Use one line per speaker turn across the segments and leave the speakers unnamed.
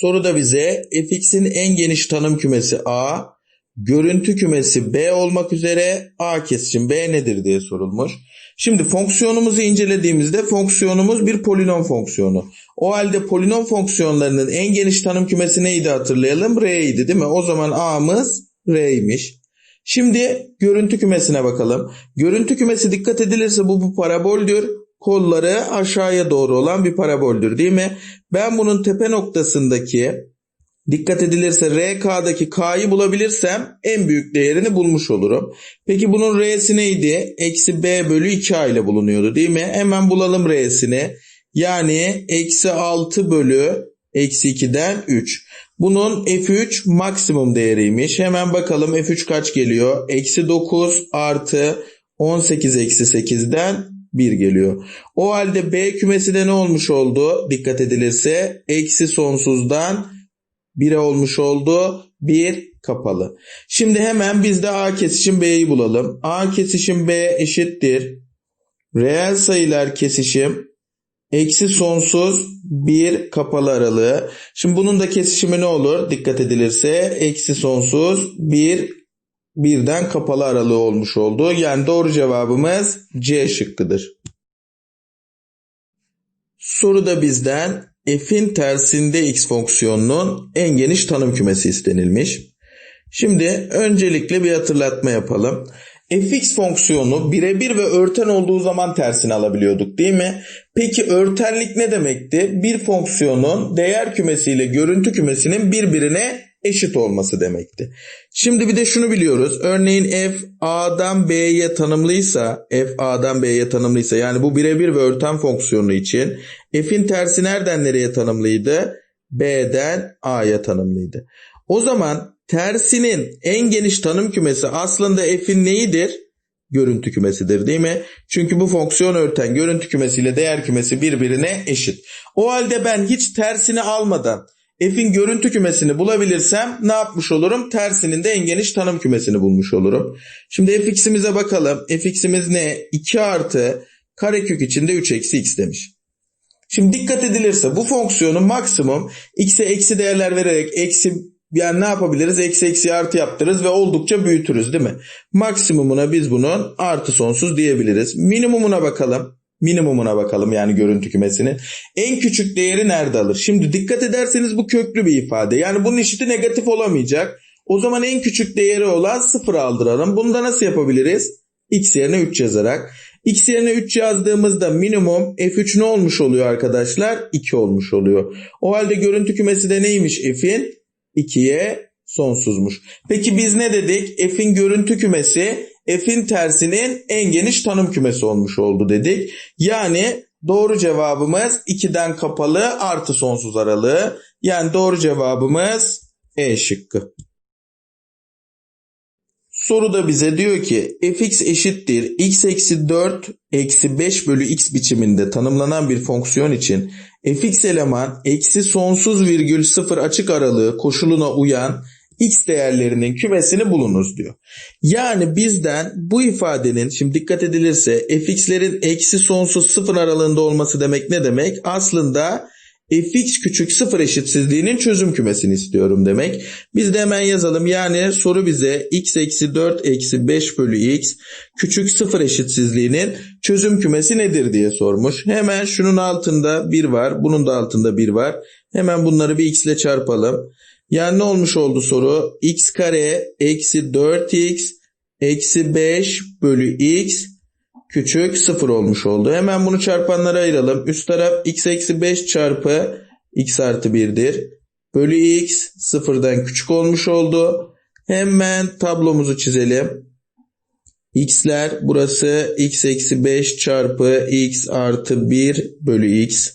Soruda bize fx'in en geniş tanım kümesi A, görüntü kümesi B olmak üzere A kesişim B nedir diye sorulmuş. Şimdi fonksiyonumuzu incelediğimizde fonksiyonumuz bir polinom fonksiyonu. O halde polinom fonksiyonlarının en geniş tanım kümesi neydi hatırlayalım? R'ydi değil mi? O zaman A'mız R'ymiş. Şimdi görüntü kümesine bakalım. Görüntü kümesi dikkat edilirse bu, bu paraboldür. Kolları aşağıya doğru olan bir paraboldür değil mi? Ben bunun tepe noktasındaki dikkat edilirse RK'daki K'yı bulabilirsem en büyük değerini bulmuş olurum. Peki bunun R'si neydi? Eksi B bölü 2A ile bulunuyordu değil mi? Hemen bulalım R'sini. Yani eksi 6 bölü eksi 2'den 3. Bunun F3 maksimum değeriymiş. Hemen bakalım F3 kaç geliyor? Eksi 9 artı 18 eksi 8'den 1 geliyor. O halde B kümesi de ne olmuş oldu? Dikkat edilirse eksi sonsuzdan 1'e olmuş oldu. 1 kapalı. Şimdi hemen biz de A kesişim B'yi bulalım. A kesişim B eşittir. Reel sayılar kesişim Eksi sonsuz bir kapalı aralığı. Şimdi bunun da kesişimi ne olur? Dikkat edilirse eksi sonsuz bir birden kapalı aralığı olmuş oldu. Yani doğru cevabımız C şıkkıdır. Soruda bizden f'in tersinde x fonksiyonunun en geniş tanım kümesi istenilmiş. Şimdi öncelikle bir hatırlatma yapalım fx fonksiyonu birebir ve örten olduğu zaman tersini alabiliyorduk değil mi? Peki örtenlik ne demekti? Bir fonksiyonun değer kümesiyle görüntü kümesinin birbirine eşit olması demekti. Şimdi bir de şunu biliyoruz. Örneğin f a'dan b'ye tanımlıysa, f a'dan b'ye tanımlıysa yani bu birebir ve örten fonksiyonu için f'in tersi nereden nereye tanımlıydı? b'den a'ya tanımlıydı. O zaman tersinin en geniş tanım kümesi aslında f'in neyidir? Görüntü kümesidir değil mi? Çünkü bu fonksiyon örten görüntü kümesiyle değer kümesi birbirine eşit. O halde ben hiç tersini almadan f'in görüntü kümesini bulabilirsem ne yapmış olurum? Tersinin de en geniş tanım kümesini bulmuş olurum. Şimdi fx'imize bakalım. fx'imiz ne? 2 artı karekök içinde 3 eksi x demiş. Şimdi dikkat edilirse bu fonksiyonun maksimum x'e eksi değerler vererek eksi yani ne yapabiliriz? Eksi eksi artı yaptırırız ve oldukça büyütürüz değil mi? Maksimumuna biz bunun artı sonsuz diyebiliriz. Minimumuna bakalım. Minimumuna bakalım yani görüntü kümesini. En küçük değeri nerede alır? Şimdi dikkat ederseniz bu köklü bir ifade. Yani bunun eşiti negatif olamayacak. O zaman en küçük değeri olan sıfır aldıralım. Bunu da nasıl yapabiliriz? X yerine 3 yazarak. X yerine 3 yazdığımızda minimum F3 ne olmuş oluyor arkadaşlar? 2 olmuş oluyor. O halde görüntü kümesi de neymiş F'in? 2'ye sonsuzmuş. Peki biz ne dedik? F'in görüntü kümesi F'in tersinin en geniş tanım kümesi olmuş oldu dedik. Yani doğru cevabımız 2'den kapalı artı sonsuz aralığı. Yani doğru cevabımız E şıkkı. Soruda bize diyor ki fx eşittir x eksi 4 eksi 5 bölü x biçiminde tanımlanan bir fonksiyon için fx eleman eksi sonsuz virgül sıfır açık aralığı koşuluna uyan x değerlerinin kümesini bulunuz diyor. Yani bizden bu ifadenin şimdi dikkat edilirse fx'lerin eksi sonsuz sıfır aralığında olması demek ne demek? Aslında fx küçük sıfır eşitsizliğinin çözüm kümesini istiyorum demek. Biz de hemen yazalım. Yani soru bize x eksi 4 eksi 5 bölü x küçük sıfır eşitsizliğinin çözüm kümesi nedir diye sormuş. Hemen şunun altında 1 var. Bunun da altında 1 var. Hemen bunları bir x ile çarpalım. Yani ne olmuş oldu soru? x kare eksi 4x eksi 5 bölü x küçük 0 olmuş oldu. Hemen bunu çarpanlara ayıralım. Üst taraf x eksi 5 çarpı x artı 1'dir. Bölü x sıfırdan küçük olmuş oldu. Hemen tablomuzu çizelim. x'ler burası x eksi 5 çarpı x artı 1 bölü x.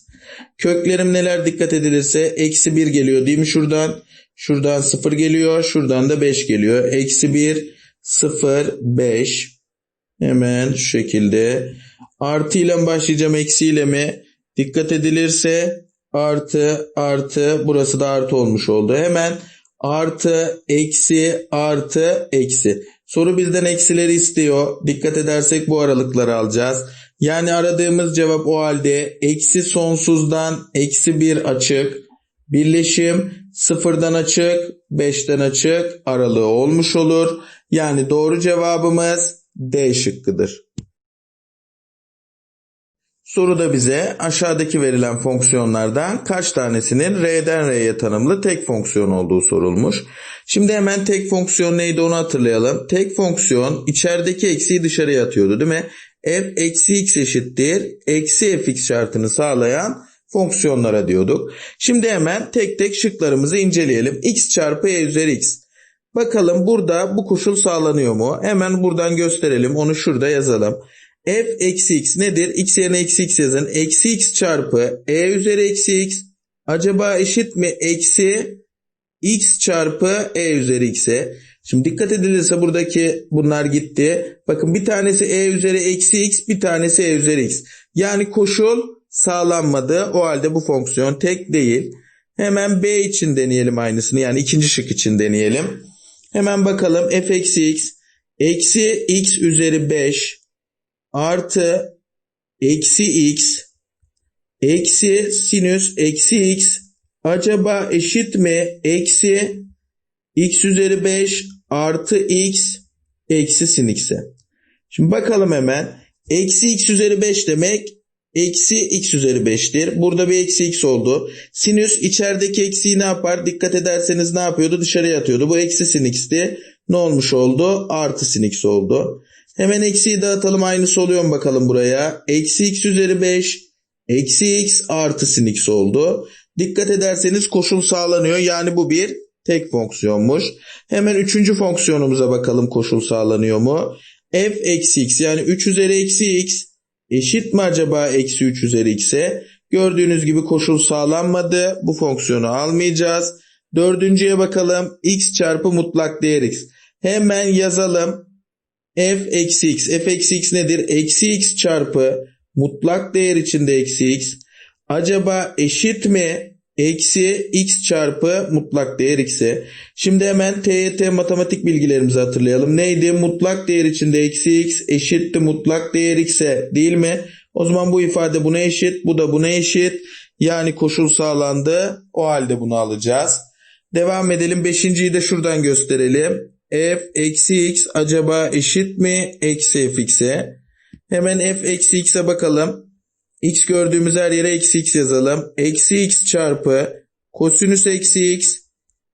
Köklerim neler dikkat edilirse eksi 1 geliyor değil mi şuradan? Şuradan 0 geliyor. Şuradan da 5 geliyor. Eksi 1 0 5 Hemen şu şekilde. Artı ile başlayacağım eksiyle mi? Dikkat edilirse artı artı burası da artı olmuş oldu. Hemen artı eksi artı eksi. Soru bizden eksileri istiyor. Dikkat edersek bu aralıkları alacağız. Yani aradığımız cevap o halde eksi sonsuzdan eksi bir açık Birleşim sıfırdan açık, 5'ten açık aralığı olmuş olur. Yani doğru cevabımız D şıkkıdır. Soruda bize aşağıdaki verilen fonksiyonlardan kaç tanesinin R'den R'ye tanımlı tek fonksiyon olduğu sorulmuş. Şimdi hemen tek fonksiyon neydi onu hatırlayalım. Tek fonksiyon içerideki eksiği dışarıya atıyordu değil mi? f eksi x eşittir. Eksi fx şartını sağlayan fonksiyonlara diyorduk. Şimdi hemen tek tek şıklarımızı inceleyelim. x çarpı e üzeri x. Bakalım burada bu koşul sağlanıyor mu? Hemen buradan gösterelim. Onu şurada yazalım. f eksi x nedir? x yerine eksi x yazın. Eksi x çarpı e üzeri eksi x. Acaba eşit mi? Eksi x çarpı e üzeri x'e. Şimdi dikkat edilirse buradaki bunlar gitti. Bakın bir tanesi e üzeri eksi x bir tanesi e üzeri x. Yani koşul sağlanmadı. O halde bu fonksiyon tek değil. Hemen b için deneyelim aynısını. Yani ikinci şık için deneyelim. Hemen bakalım f eksi x eksi x üzeri 5 artı eksi x eksi sinüs eksi x acaba eşit mi eksi x üzeri 5 artı x eksi sin x'e. Şimdi bakalım hemen. Eksi x üzeri 5 demek eksi x üzeri 5'tir. Burada bir eksi x oldu. Sinüs içerideki eksiği ne yapar? Dikkat ederseniz ne yapıyordu? Dışarıya atıyordu. Bu eksi sin x'ti. Ne olmuş oldu? Artı sin x oldu. Hemen eksiği dağıtalım. Aynısı oluyor mu bakalım buraya? Eksi x üzeri 5 eksi x artı sin x oldu. Dikkat ederseniz koşul sağlanıyor. Yani bu bir tek fonksiyonmuş. Hemen üçüncü fonksiyonumuza bakalım koşul sağlanıyor mu? f eksi x yani 3 üzeri eksi x eşit mi acaba eksi 3 üzeri x'e? Gördüğünüz gibi koşul sağlanmadı. Bu fonksiyonu almayacağız. Dördüncüye bakalım. x çarpı mutlak değer x. Hemen yazalım. f eksi x. f eksi x nedir? Eksi x çarpı mutlak değer içinde eksi x. Acaba eşit mi? Eksi x çarpı mutlak değer x'e. Şimdi hemen TYT matematik bilgilerimizi hatırlayalım. Neydi? Mutlak değer içinde eksi x eşitti mutlak değer x'e değil mi? O zaman bu ifade buna eşit. Bu da buna eşit. Yani koşul sağlandı. O halde bunu alacağız. Devam edelim. Beşinciyi de şuradan gösterelim. f eksi x acaba eşit mi? Eksi fx'e. Hemen f eksi x'e bakalım. X gördüğümüz her yere eksi x yazalım. Eksi x çarpı kosinüs eksi x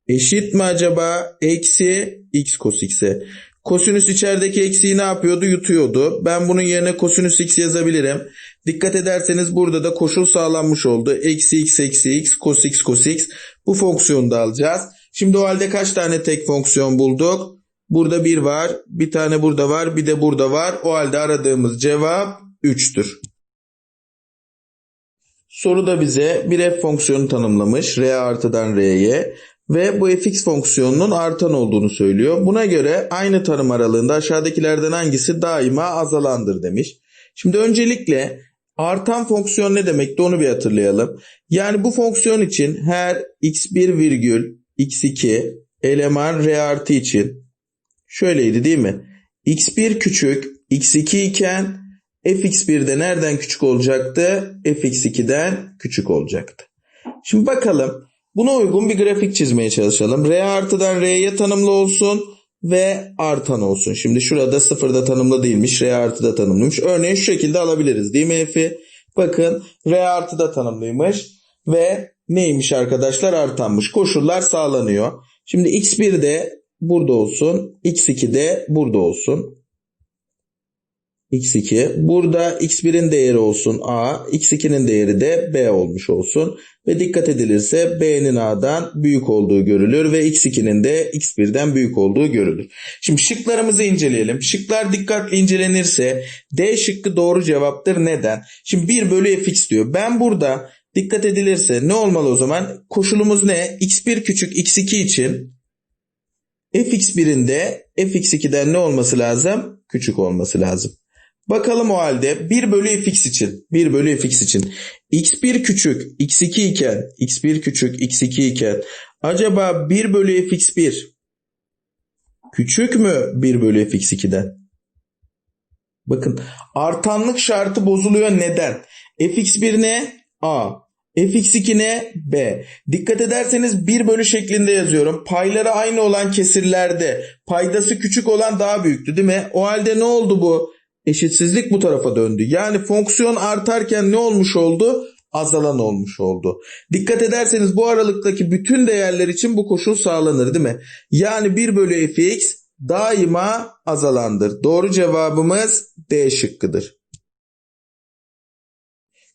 eşit mi acaba? Eksi x cos x'e. Kosinüs içerideki eksiği ne yapıyordu? Yutuyordu. Ben bunun yerine kosinüs x yazabilirim. Dikkat ederseniz burada da koşul sağlanmış oldu. Eksi x eksi x cos x cos x. Bu fonksiyonu da alacağız. Şimdi o halde kaç tane tek fonksiyon bulduk? Burada bir var. Bir tane burada var. Bir de burada var. O halde aradığımız cevap 3'tür. Soruda bize bir f fonksiyonu tanımlamış. R artıdan R'ye ve bu fx fonksiyonunun artan olduğunu söylüyor. Buna göre aynı tanım aralığında aşağıdakilerden hangisi daima azalandır demiş. Şimdi öncelikle artan fonksiyon ne demekti onu bir hatırlayalım. Yani bu fonksiyon için her x1 virgül x2 eleman R artı için şöyleydi değil mi? x1 küçük x2 iken fx1'de nereden küçük olacaktı? fx2'den küçük olacaktı. Şimdi bakalım buna uygun bir grafik çizmeye çalışalım. R artıdan R'ye tanımlı olsun ve artan olsun. Şimdi şurada sıfırda tanımlı değilmiş. R artıda tanımlıymış. Örneğin şu şekilde alabiliriz değil mi F'i? Bakın R artıda tanımlıymış ve neymiş arkadaşlar artanmış. Koşullar sağlanıyor. Şimdi x1 de burada olsun. x2 de burada olsun x2. Burada x1'in değeri olsun a, x2'nin değeri de b olmuş olsun. Ve dikkat edilirse b'nin a'dan büyük olduğu görülür ve x2'nin de x1'den büyük olduğu görülür. Şimdi şıklarımızı inceleyelim. Şıklar dikkatli incelenirse d şıkkı doğru cevaptır. Neden? Şimdi 1 bölü fx diyor. Ben burada dikkat edilirse ne olmalı o zaman? Koşulumuz ne? x1 küçük x2 için fx1'in de fx2'den ne olması lazım? Küçük olması lazım. Bakalım o halde 1 bölü fx için 1 bölü fx için x1 küçük x2 iken x1 küçük x2 iken acaba 1 bölü fx1 küçük mü 1 bölü fx2'den? Bakın artanlık şartı bozuluyor neden? fx1 ne? a. fx2 ne? b. Dikkat ederseniz 1 bölü şeklinde yazıyorum. Payları aynı olan kesirlerde paydası küçük olan daha büyüktü değil mi? O halde ne oldu bu? Eşitsizlik bu tarafa döndü. Yani fonksiyon artarken ne olmuş oldu? Azalan olmuş oldu. Dikkat ederseniz bu aralıktaki bütün değerler için bu koşul sağlanır değil mi? Yani 1 bölü fx daima azalandır. Doğru cevabımız D şıkkıdır.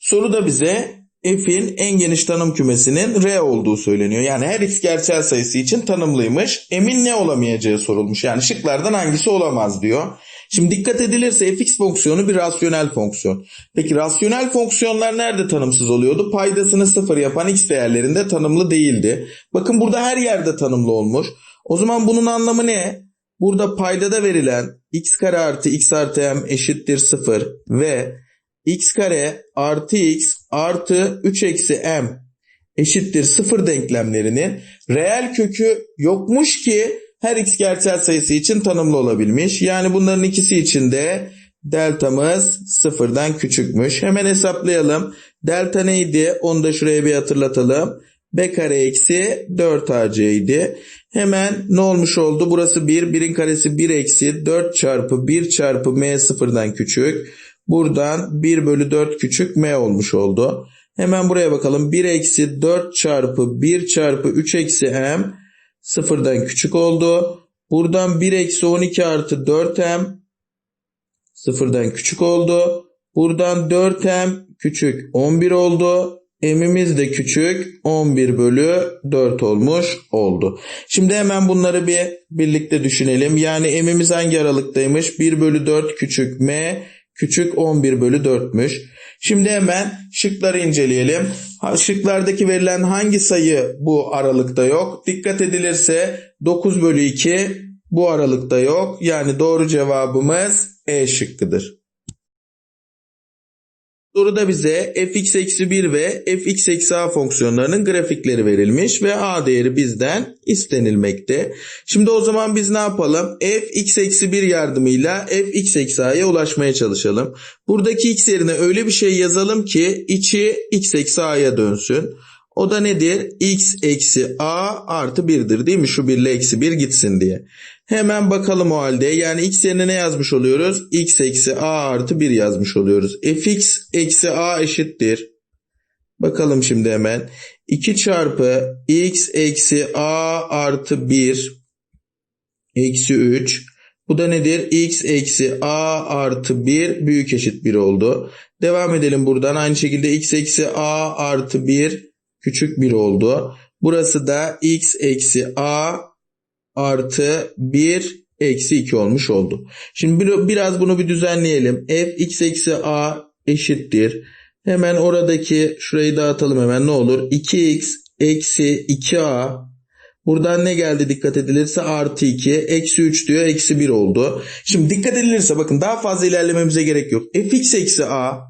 Soruda bize f'in en geniş tanım kümesinin R olduğu söyleniyor. Yani her x gerçel sayısı için tanımlıymış. Emin ne olamayacağı sorulmuş. Yani şıklardan hangisi olamaz diyor. Şimdi dikkat edilirse fx fonksiyonu bir rasyonel fonksiyon. Peki rasyonel fonksiyonlar nerede tanımsız oluyordu? Paydasını sıfır yapan x değerlerinde tanımlı değildi. Bakın burada her yerde tanımlı olmuş. O zaman bunun anlamı ne? Burada paydada verilen x kare artı x artı m eşittir 0 ve x kare artı x artı 3 eksi m eşittir 0 denklemlerinin reel kökü yokmuş ki her x gerçel sayısı için tanımlı olabilmiş. Yani bunların ikisi için de deltamız sıfırdan küçükmüş. Hemen hesaplayalım. Delta neydi? Onu da şuraya bir hatırlatalım. b kare eksi 4ac idi. Hemen ne olmuş oldu? Burası 1. 1'in karesi 1 eksi 4 çarpı 1 çarpı m sıfırdan küçük. Buradan 1 bölü 4 küçük m olmuş oldu. Hemen buraya bakalım. 1 eksi 4 çarpı 1 çarpı 3 eksi m sıfırdan küçük oldu. Buradan 1 eksi 12 artı 4m sıfırdan küçük oldu. Buradan 4m küçük 11 oldu. M'imiz de küçük 11 bölü 4 olmuş oldu. Şimdi hemen bunları bir birlikte düşünelim. Yani M'imiz hangi aralıktaymış? 1 bölü 4 küçük M küçük 11 bölü 4'müş. Şimdi hemen şıkları inceleyelim. Şıklardaki verilen hangi sayı bu aralıkta yok? Dikkat edilirse 9 bölü 2 bu aralıkta yok. Yani doğru cevabımız E şıkkıdır. Soruda bize fx eksi 1 ve fx eksi a fonksiyonlarının grafikleri verilmiş ve a değeri bizden istenilmekte. Şimdi o zaman biz ne yapalım? fx eksi 1 yardımıyla fx eksi a'ya ulaşmaya çalışalım. Buradaki x yerine öyle bir şey yazalım ki içi x eksi a'ya dönsün. O da nedir? x eksi a artı 1'dir değil mi? Şu 1 ile eksi 1 gitsin diye. Hemen bakalım o halde. Yani x yerine ne yazmış oluyoruz? x eksi a artı 1 yazmış oluyoruz. fx eksi a eşittir. Bakalım şimdi hemen. 2 çarpı x eksi a artı 1 eksi 3. Bu da nedir? x eksi a artı 1 büyük eşit 1 oldu. Devam edelim buradan. Aynı şekilde x eksi a artı 1 küçük 1 oldu. Burası da x eksi a artı 1 eksi 2 olmuş oldu. Şimdi bir- biraz bunu bir düzenleyelim. f x eksi a eşittir. Hemen oradaki şurayı dağıtalım hemen ne olur. 2x eksi 2a Buradan ne geldi dikkat edilirse artı 2 eksi 3 diyor eksi 1 oldu. Şimdi dikkat edilirse bakın daha fazla ilerlememize gerek yok. fx eksi a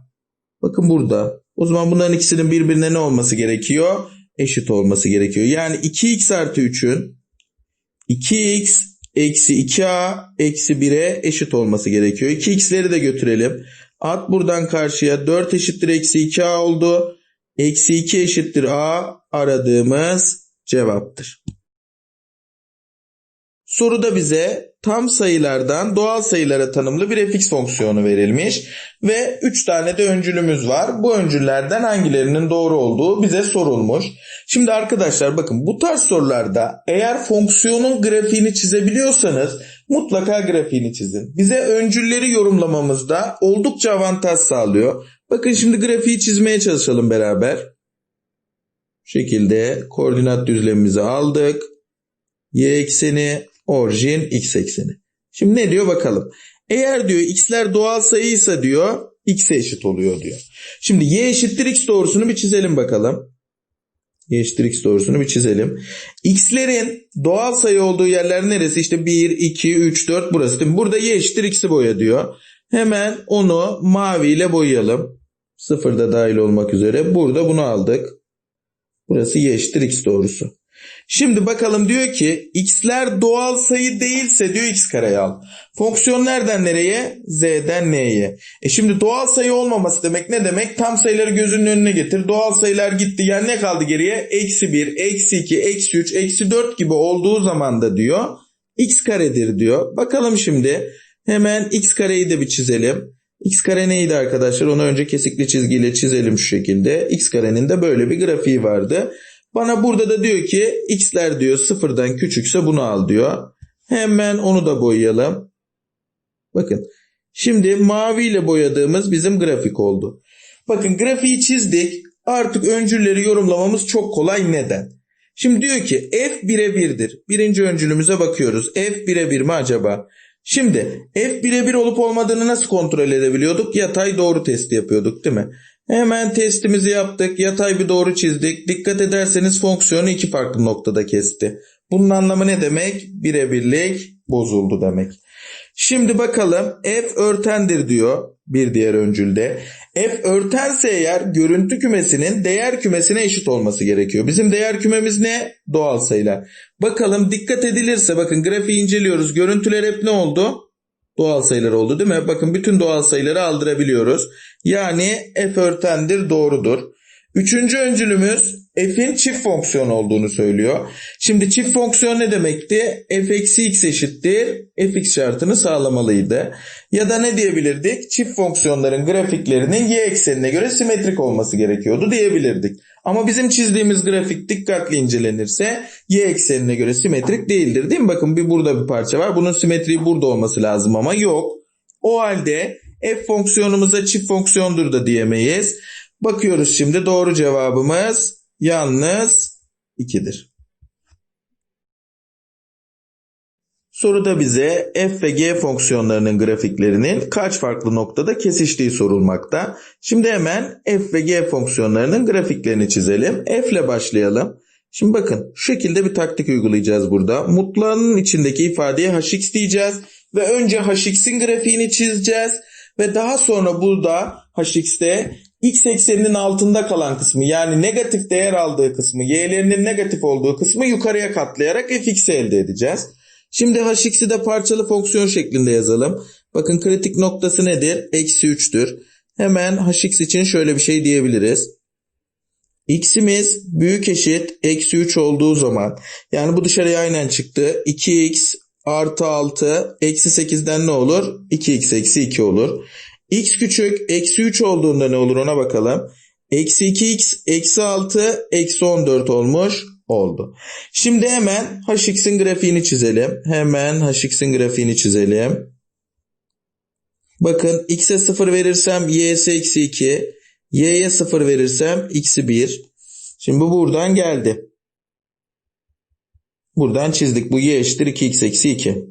bakın burada. O zaman bunların ikisinin birbirine ne olması gerekiyor? Eşit olması gerekiyor. Yani 2x artı 3'ün 2x eksi 2a eksi 1'e eşit olması gerekiyor. 2x'leri de götürelim. At buradan karşıya 4 eşittir eksi 2a oldu. Eksi 2 eşittir a aradığımız cevaptır. Soruda bize tam sayılardan doğal sayılara tanımlı bir fx fonksiyonu verilmiş ve 3 tane de öncülümüz var. Bu öncüllerden hangilerinin doğru olduğu bize sorulmuş. Şimdi arkadaşlar bakın bu tarz sorularda eğer fonksiyonun grafiğini çizebiliyorsanız mutlaka grafiğini çizin. Bize öncülleri yorumlamamızda oldukça avantaj sağlıyor. Bakın şimdi grafiği çizmeye çalışalım beraber. Bu şekilde koordinat düzlemimizi aldık. Y ekseni, orijin, x ekseni. Şimdi ne diyor bakalım. Eğer diyor x'ler doğal sayıysa diyor x'e eşit oluyor diyor. Şimdi y eşittir x doğrusunu bir çizelim bakalım. Y eşittir x doğrusunu bir çizelim. X'lerin doğal sayı olduğu yerler neresi? İşte 1, 2, 3, 4 burası değil mi? Burada y eşittir x'i boya diyor. Hemen onu maviyle boyayalım. Sıfırda dahil olmak üzere. Burada bunu aldık. Burası y eşittir x doğrusu. Şimdi bakalım diyor ki x'ler doğal sayı değilse diyor x kareyi al. Fonksiyon nereden nereye? Z'den n'ye. E şimdi doğal sayı olmaması demek ne demek? Tam sayıları gözünün önüne getir. Doğal sayılar gitti. Yani ne kaldı geriye? Eksi 1, eksi 2, eksi 3, eksi 4 gibi olduğu zaman da diyor x karedir diyor. Bakalım şimdi hemen x kareyi de bir çizelim. x kare neydi arkadaşlar? Onu önce kesikli çizgiyle çizelim şu şekilde. x karenin de böyle bir grafiği vardı. Bana burada da diyor ki x'ler diyor sıfırdan küçükse bunu al diyor. Hemen onu da boyayalım. Bakın şimdi maviyle boyadığımız bizim grafik oldu. Bakın grafiği çizdik. Artık öncülleri yorumlamamız çok kolay. Neden? Şimdi diyor ki f birebirdir. Birinci öncülümüze bakıyoruz. F birebir mi acaba? Şimdi f birebir olup olmadığını nasıl kontrol edebiliyorduk? Yatay doğru testi yapıyorduk değil mi? Hemen testimizi yaptık. Yatay bir doğru çizdik. Dikkat ederseniz fonksiyonu iki farklı noktada kesti. Bunun anlamı ne demek? Birebirlik bozuldu demek. Şimdi bakalım f örtendir diyor bir diğer öncülde. F örtense eğer görüntü kümesinin değer kümesine eşit olması gerekiyor. Bizim değer kümemiz ne? Doğal sayılar. Bakalım dikkat edilirse bakın grafiği inceliyoruz. Görüntüler hep ne oldu? Doğal sayılar oldu değil mi? Bakın bütün doğal sayıları aldırabiliyoruz. Yani f örtendir doğrudur. Üçüncü öncülümüz f'in çift fonksiyon olduğunu söylüyor. Şimdi çift fonksiyon ne demekti? f eksi x eşittir fx şartını sağlamalıydı. Ya da ne diyebilirdik? Çift fonksiyonların grafiklerinin y eksenine göre simetrik olması gerekiyordu diyebilirdik. Ama bizim çizdiğimiz grafik dikkatli incelenirse y eksenine göre simetrik değildir değil mi? Bakın bir burada bir parça var. Bunun simetriği burada olması lazım ama yok. O halde f fonksiyonumuza çift fonksiyondur da diyemeyiz. Bakıyoruz şimdi doğru cevabımız yalnız 2'dir. Soruda bize f ve g fonksiyonlarının grafiklerinin kaç farklı noktada kesiştiği sorulmakta. Şimdi hemen f ve g fonksiyonlarının grafiklerini çizelim. F ile başlayalım. Şimdi bakın şu şekilde bir taktik uygulayacağız burada. Mutlağının içindeki ifadeye hx diyeceğiz ve önce hx'in grafiğini çizeceğiz ve daha sonra burada hx'te x ekseninin altında kalan kısmı yani negatif değer aldığı kısmı y'lerinin negatif olduğu kısmı yukarıya katlayarak fx'i elde edeceğiz. Şimdi hx'i de parçalı fonksiyon şeklinde yazalım. Bakın kritik noktası nedir? Eksi 3'tür. Hemen hx için şöyle bir şey diyebiliriz. x'imiz büyük eşit eksi 3 olduğu zaman yani bu dışarıya aynen çıktı. 2x artı 6 eksi 8'den ne olur? 2x eksi 2 olur. x küçük eksi 3 olduğunda ne olur ona bakalım. Eksi 2x eksi 6 eksi 14 olmuş oldu. Şimdi hemen hx'in grafiğini çizelim. Hemen hx'in grafiğini çizelim. Bakın x'e 0 verirsem y'si eksi 2. y'ye 0 verirsem x'i 1. Şimdi bu buradan geldi. Buradan çizdik. Bu y eşittir 2x eksi 2.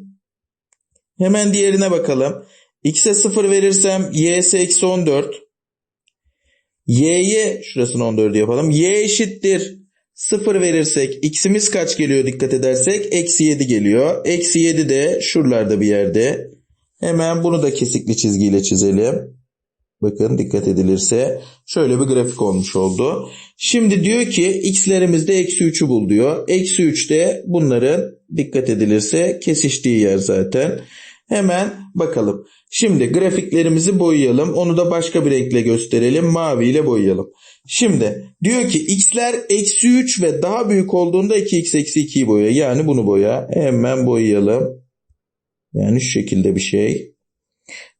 Hemen diğerine bakalım. x'e 0 verirsem y'si eksi 14. y'ye şurasını 14 yapalım. y eşittir 0 verirsek x'imiz kaç geliyor dikkat edersek? Eksi 7 geliyor. Eksi 7 de şuralarda bir yerde. Hemen bunu da kesikli çizgiyle çizelim. Bakın dikkat edilirse şöyle bir grafik olmuş oldu. Şimdi diyor ki x'lerimizde eksi 3'ü bul diyor. Eksi 3 de bunların dikkat edilirse kesiştiği yer zaten. Hemen bakalım. Şimdi grafiklerimizi boyayalım. Onu da başka bir renkle gösterelim. Mavi ile boyayalım. Şimdi diyor ki x'ler eksi 3 ve daha büyük olduğunda 2x eksi 2'yi boya. Yani bunu boya. Hemen boyayalım. Yani şu şekilde bir şey.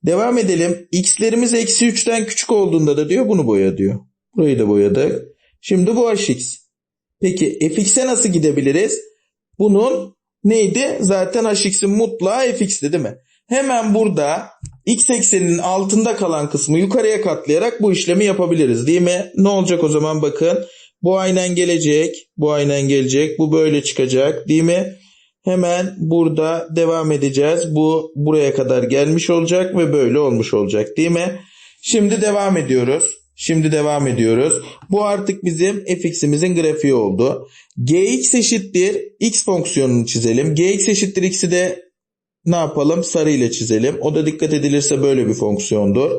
Devam edelim. X'lerimiz eksi 3'ten küçük olduğunda da diyor bunu boya diyor. Burayı da boyadık. Şimdi bu hx. Peki fx'e nasıl gidebiliriz? Bunun neydi? Zaten hx'in mutlağı fx'ti değil mi? Hemen burada x ekseninin altında kalan kısmı yukarıya katlayarak bu işlemi yapabiliriz değil mi? Ne olacak o zaman bakın. Bu aynen gelecek. Bu aynen gelecek. Bu böyle çıkacak değil mi? Hemen burada devam edeceğiz. Bu buraya kadar gelmiş olacak ve böyle olmuş olacak değil mi? Şimdi devam ediyoruz. Şimdi devam ediyoruz. Bu artık bizim fx'imizin grafiği oldu. gx eşittir x fonksiyonunu çizelim. gx eşittir x'i de ne yapalım? Sarı ile çizelim. O da dikkat edilirse böyle bir fonksiyondur.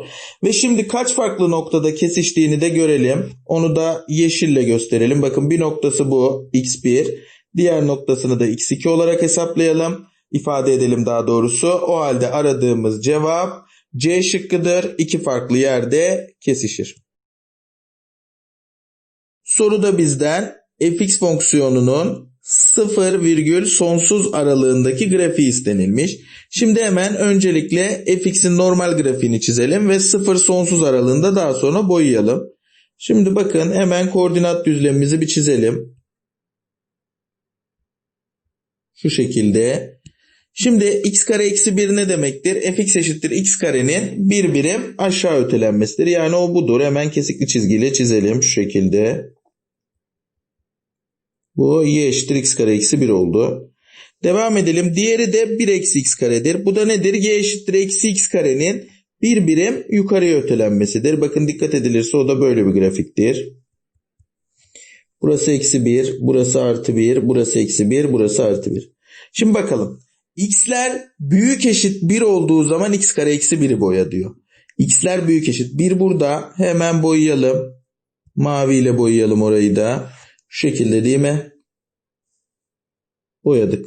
Ve şimdi kaç farklı noktada kesiştiğini de görelim. Onu da yeşille gösterelim. Bakın bir noktası bu x1. Diğer noktasını da x2 olarak hesaplayalım. İfade edelim daha doğrusu. O halde aradığımız cevap C şıkkıdır. İki farklı yerde kesişir. Soruda bizden fx fonksiyonunun 0 virgül sonsuz aralığındaki grafiği istenilmiş. Şimdi hemen öncelikle fx'in normal grafiğini çizelim ve 0 sonsuz aralığında daha sonra boyayalım. Şimdi bakın hemen koordinat düzlemimizi bir çizelim. Şu şekilde. Şimdi x kare eksi 1 ne demektir? fx eşittir x karenin bir birim aşağı ötelenmesidir. Yani o budur. Hemen kesikli çizgiyle çizelim şu şekilde. Bu y eşittir x kare eksi 1 oldu. Devam edelim. Diğeri de 1 eksi x karedir. Bu da nedir? y eşittir eksi x karenin bir birim yukarıya ötelenmesidir. Bakın dikkat edilirse o da böyle bir grafiktir. Burası eksi 1, burası artı 1, burası eksi 1, burası artı 1. Şimdi bakalım. X'ler büyük eşit 1 olduğu zaman x kare eksi 1'i boya diyor. X'ler büyük eşit 1 burada. Hemen boyayalım. Maviyle boyayalım orayı da. Şu şekilde değil mi? Boyadık.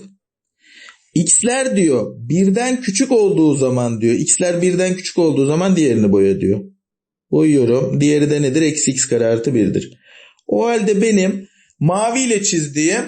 X'ler diyor birden küçük olduğu zaman diyor. X'ler birden küçük olduğu zaman diğerini boya diyor. Boyuyorum. Diğeri de nedir? Eksi x kare artı 1'dir. O halde benim maviyle çizdiğim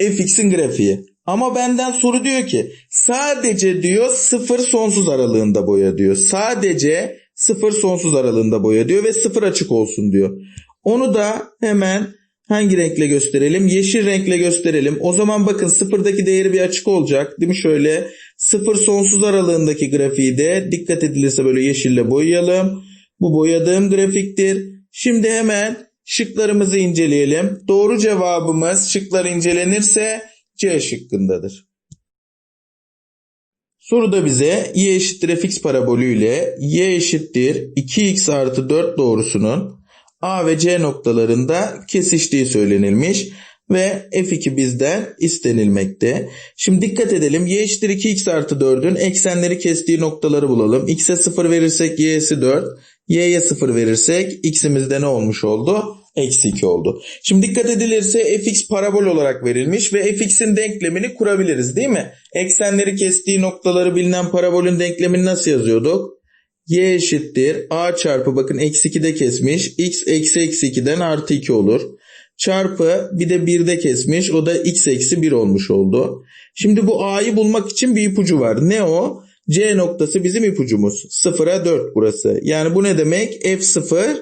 fx'in grafiği. Ama benden soru diyor ki sadece diyor sıfır sonsuz aralığında boya diyor. Sadece sıfır sonsuz aralığında boya diyor ve sıfır açık olsun diyor. Onu da hemen hangi renkle gösterelim? Yeşil renkle gösterelim. O zaman bakın sıfırdaki değeri bir açık olacak. Değil mi? Şöyle sıfır sonsuz aralığındaki grafiği de dikkat edilirse böyle yeşille boyayalım. Bu boyadığım grafiktir. Şimdi hemen şıklarımızı inceleyelim. Doğru cevabımız şıklar incelenirse C şıkkındadır. Soruda bize y eşittir fx parabolüyle y eşittir 2x artı 4 doğrusunun A ve C noktalarında kesiştiği söylenilmiş ve f2 bizden istenilmekte. Şimdi dikkat edelim. y eşittir 2x artı 4'ün eksenleri kestiği noktaları bulalım. x'e 0 verirsek y'si 4. y'ye 0 verirsek x'imizde ne olmuş oldu? Eksi 2 oldu. Şimdi dikkat edilirse fx parabol olarak verilmiş ve fx'in denklemini kurabiliriz değil mi? Eksenleri kestiği noktaları bilinen parabolün denklemini nasıl yazıyorduk? Y eşittir a çarpı bakın eksi 2'de kesmiş x eksi eksi 2'den artı 2 olur. Çarpı bir de 1'de kesmiş o da x eksi 1 olmuş oldu. Şimdi bu a'yı bulmak için bir ipucu var. Ne o? C noktası bizim ipucumuz. 0'a 4 burası. Yani bu ne demek? F0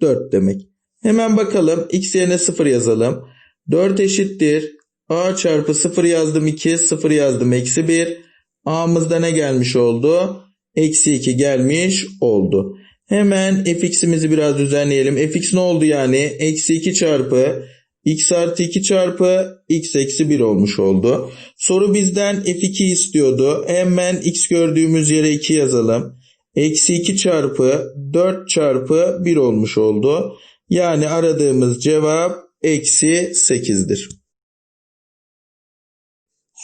4 demek. Hemen bakalım. X yerine 0 yazalım. 4 eşittir. A çarpı 0 yazdım 2. 0 yazdım eksi 1. A'mızda ne gelmiş oldu? Eksi 2 gelmiş oldu. Hemen fx'imizi biraz düzenleyelim. fx ne oldu yani? Eksi 2 çarpı x artı 2 çarpı x eksi 1 olmuş oldu. Soru bizden f2 istiyordu. Hemen x gördüğümüz yere 2 yazalım. Eksi 2 çarpı 4 çarpı 1 olmuş oldu. Yani aradığımız cevap eksi 8'dir.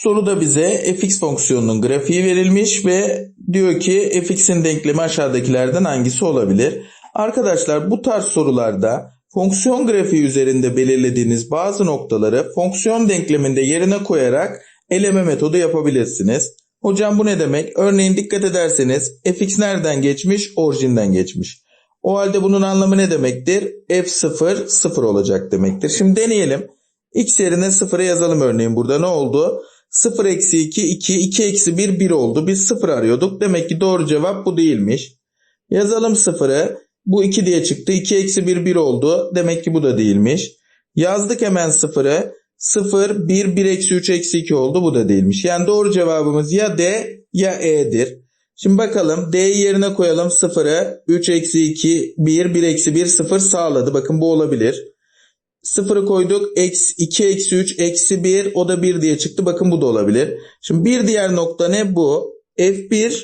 Soruda bize fx fonksiyonunun grafiği verilmiş ve diyor ki fx'in denklemi aşağıdakilerden hangisi olabilir? Arkadaşlar bu tarz sorularda fonksiyon grafiği üzerinde belirlediğiniz bazı noktaları fonksiyon denkleminde yerine koyarak eleme metodu yapabilirsiniz. Hocam bu ne demek? Örneğin dikkat ederseniz fx nereden geçmiş? Orijinden geçmiş. O halde bunun anlamı ne demektir? f0 0 olacak demektir. Şimdi deneyelim. x yerine 0'ı yazalım örneğin burada ne oldu? 0 eksi 2 2 2 eksi 1 1 oldu. Biz 0 arıyorduk. Demek ki doğru cevap bu değilmiş. Yazalım 0'ı. Bu 2 diye çıktı. 2 eksi 1 1 oldu. Demek ki bu da değilmiş. Yazdık hemen 0'ı. 0 1 1 eksi 3 eksi 2 oldu. Bu da değilmiş. Yani doğru cevabımız ya D ya E'dir. Şimdi bakalım D'yi yerine koyalım 0'ı 3 eksi 2 1 1 eksi 1 0 sağladı. Bakın bu olabilir. 0'ı koyduk. Eksi 2 eksi 3 eksi 1 o da 1 diye çıktı. Bakın bu da olabilir. Şimdi bir diğer nokta ne bu? F1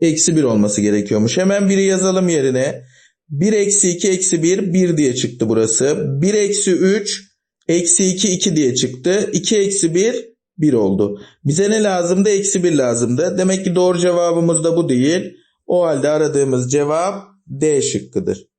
eksi 1 olması gerekiyormuş. Hemen 1'i yazalım yerine. 1 eksi 2 eksi 1 1 diye çıktı burası. 1 eksi 3 eksi 2 2 diye çıktı. 2 eksi 1 1 oldu. Bize ne lazımdı? Eksi 1 lazımdı. Demek ki doğru cevabımız da bu değil. O halde aradığımız cevap D şıkkıdır.